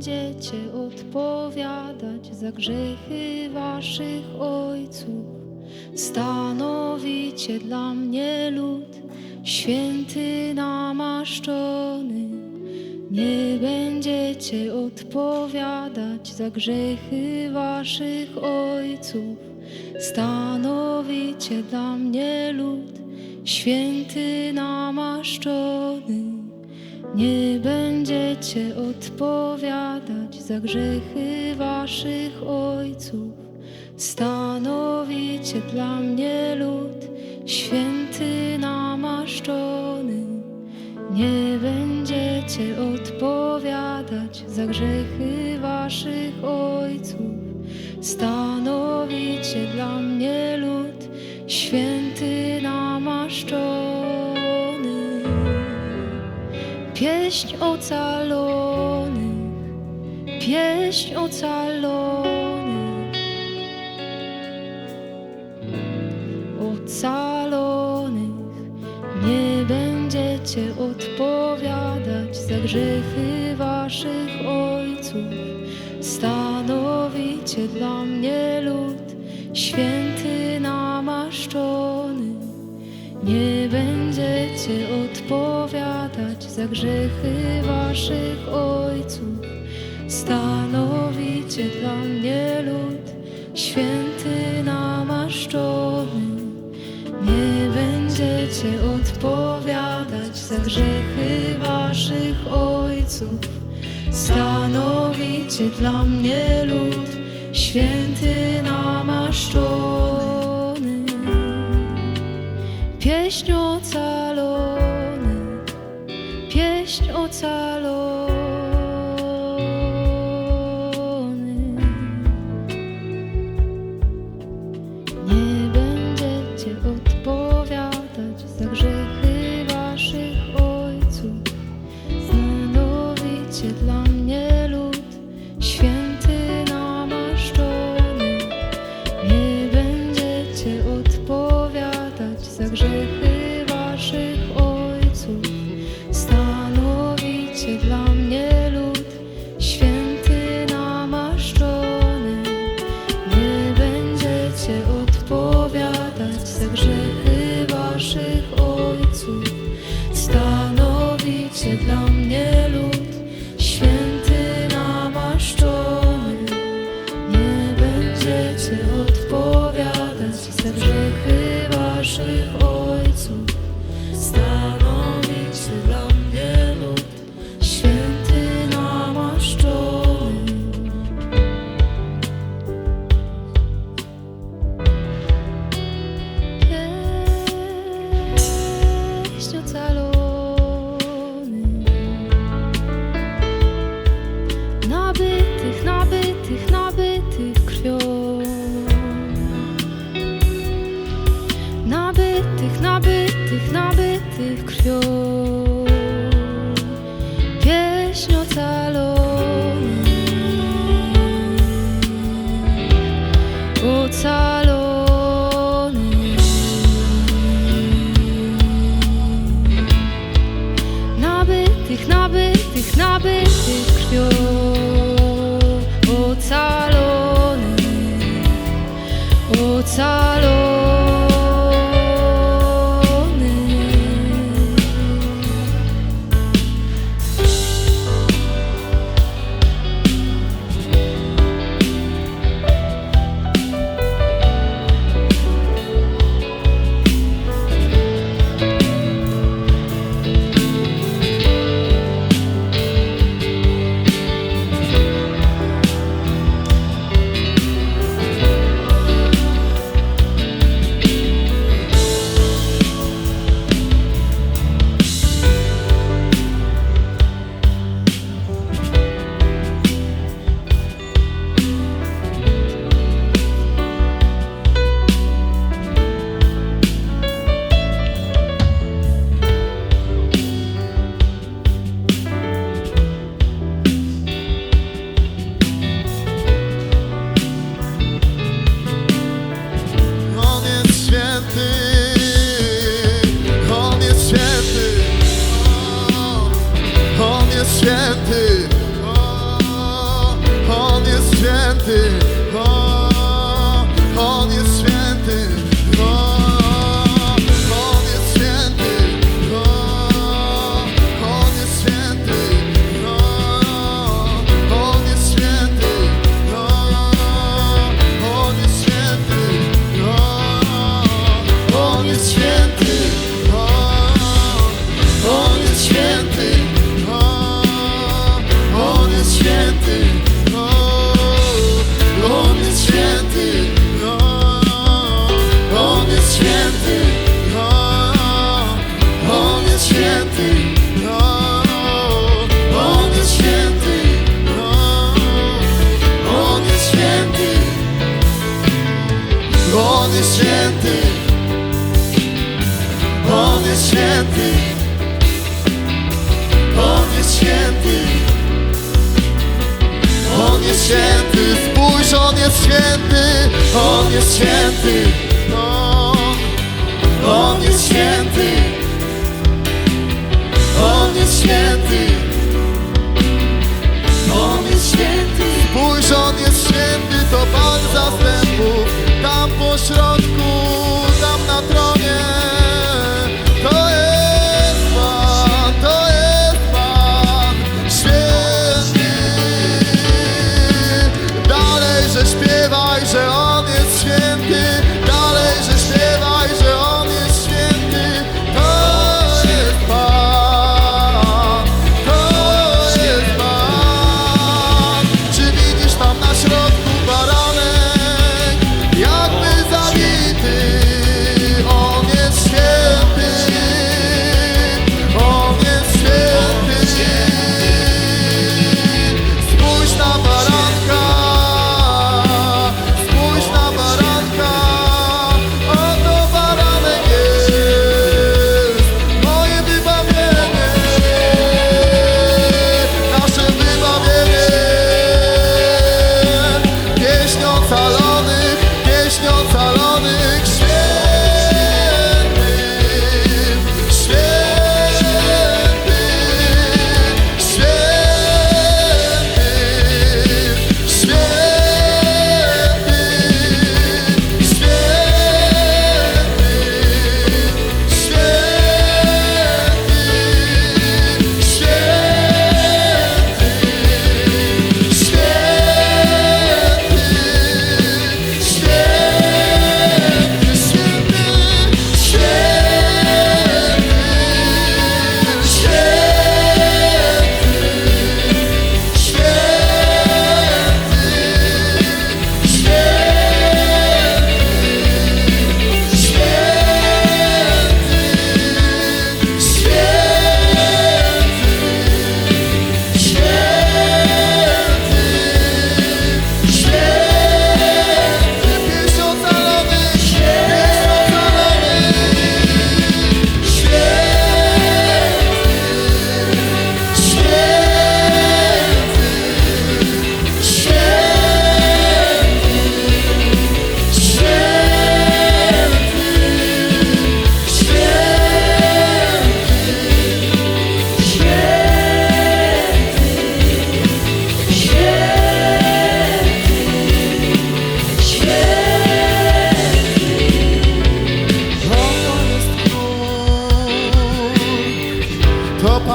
będziecie odpowiadać za grzechy waszych ojców. Stanowicie dla mnie lud święty namaszczony. Nie będziecie odpowiadać za grzechy waszych ojców. Stanowicie dla mnie lud święty namaszczony. Nie będziecie odpowiadać za grzechy waszych ojców. Stanowicie dla mnie lud święty namaszczony. Nie będziecie odpowiadać za grzechy waszych ojców. Stanowicie dla mnie lud święty namaszczony. Pieśń ocalonych, pieśń ocalonych, ocalonych. Nie będziecie odpowiadać za grzechy waszych ojców. Stanowicie dla mnie lud święty namaszczony. Nie będziecie odpowiadać za grzechy waszych ojców. Stanowicie dla mnie lud święty namaszczony. Nie będziecie odpowiadać za grzechy waszych ojców. Stanowicie dla mnie lud święty namaszczony. Stanowicie dla mnie lud święty namaszczony. Nie będziecie odpowiadać za grzechy waszych ojców. Stanowicie dla mnie lud święty namaszczony. Nie będziecie odpowiadać za grzechy waszych ojców. Stanowicie święty, no, On jest święty, no, On jest święty, no, On jest święty, On jest święty, On jest On jest święty, On jest święty. Święty, spójrz, On jest święty, On jest święty, On, On jest święty, On jest święty, On jest święty. Spójrz, On jest święty, to Pan zastępów, tam po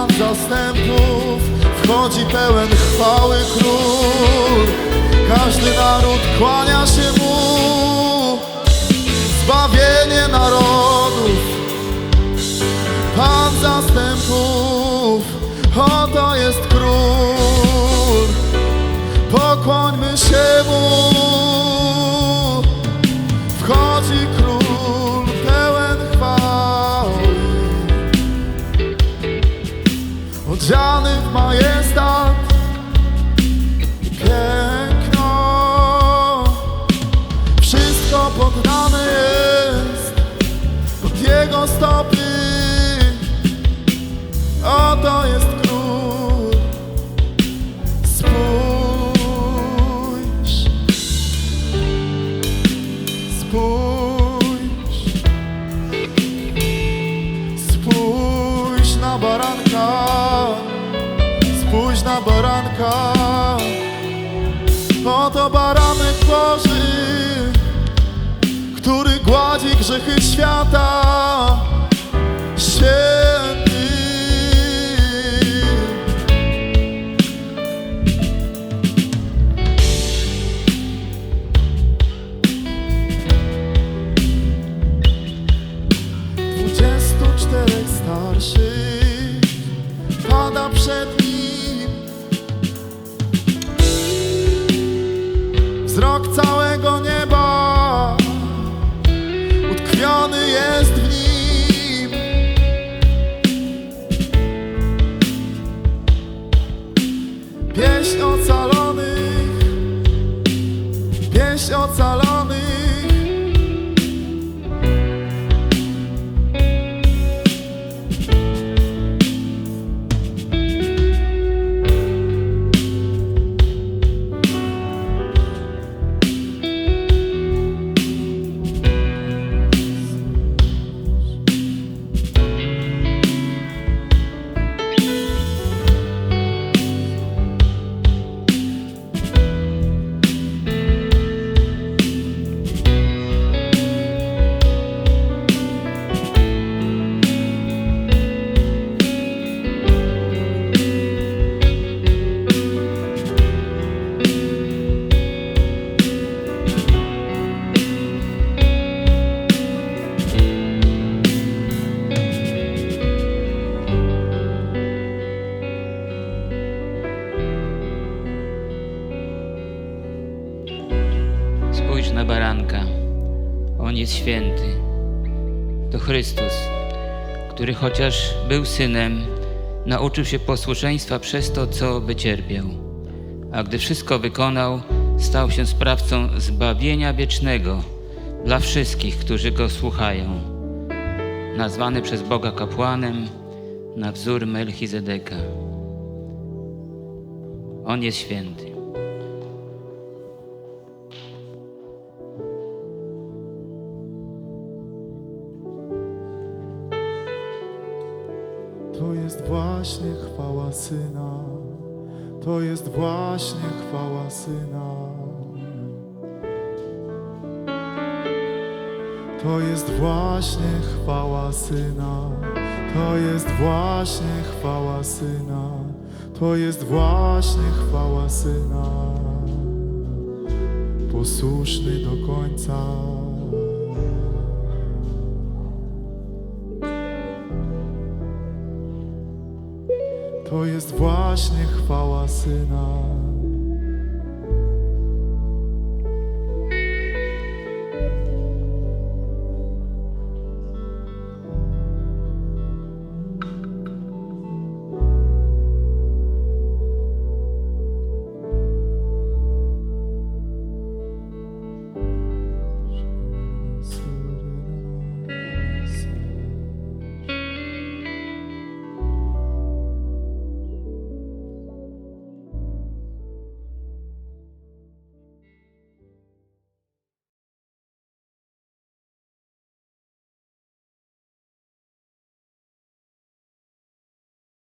Pan zastępów, wchodzi pełen chwały król. Każdy naród kłania się mu, zbawienie narodów. Pan zastępów, oto jest król, pokłońmy się mu. Wchodzi król Spójrz, spójrz na baranka, spójrz na baranka. Oto baranek Boży, który gładzi grzechy świata. Święty. Który chociaż był synem, nauczył się posłuszeństwa przez to, co wycierpiał. A gdy wszystko wykonał, stał się sprawcą zbawienia wiecznego dla wszystkich, którzy go słuchają. Nazwany przez Boga kapłanem na wzór Melchizedeka. On jest święty. To jest właśnie chwała Syna, to jest właśnie chwała Syna. To jest właśnie chwała Syna, to jest właśnie chwała Syna, to jest właśnie chwała Syna. Posłuszny do końca. To jest właśnie chwała Syna.